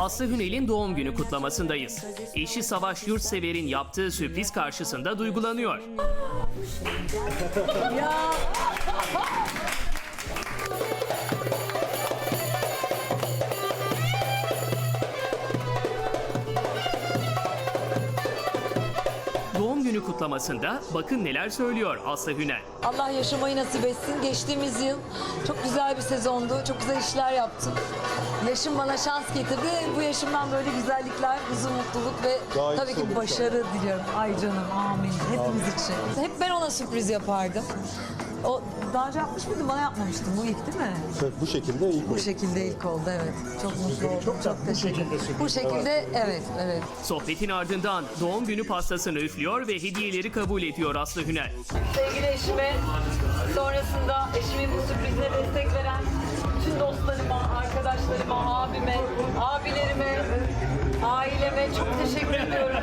Aslı Hünel'in doğum günü kutlamasındayız. Eşi Savaş Yurtsever'in yaptığı sürpriz karşısında duygulanıyor. Doğum günü kutlamasında bakın neler söylüyor Aslı Hünel. Allah yaşamayı nasip etsin. Geçtiğimiz yıl çok güzel bir sezondu. Çok güzel işler yaptım. Yaşım bana şans getirdi. Bu yaşımdan böyle güzellikler, huzur, mutluluk ve Daha tabii ki başarı diliyorum. Ay canım amin. Hepimiz için. Hep ben ona sürpriz yapardım. O daha önce yapmış mıydım? Bana yapmamıştın. Bu ilk değil mi? Evet, bu şekilde ilk Bu şekilde ilk oldu evet. Çok mutlu oldum. Çok, teşekkür ederim. Bu şekilde evet evet. Sohbetin ardından doğum günü pastasını üflüyor ve hediyeleri kabul ediyor Aslı Hünel. Sevgili eşime, sonrasında eşimin bu sürprizine destek veren bütün dostlarıma, arkadaşlarıma, abime, abilerime, aileme çok teşekkür ediyorum.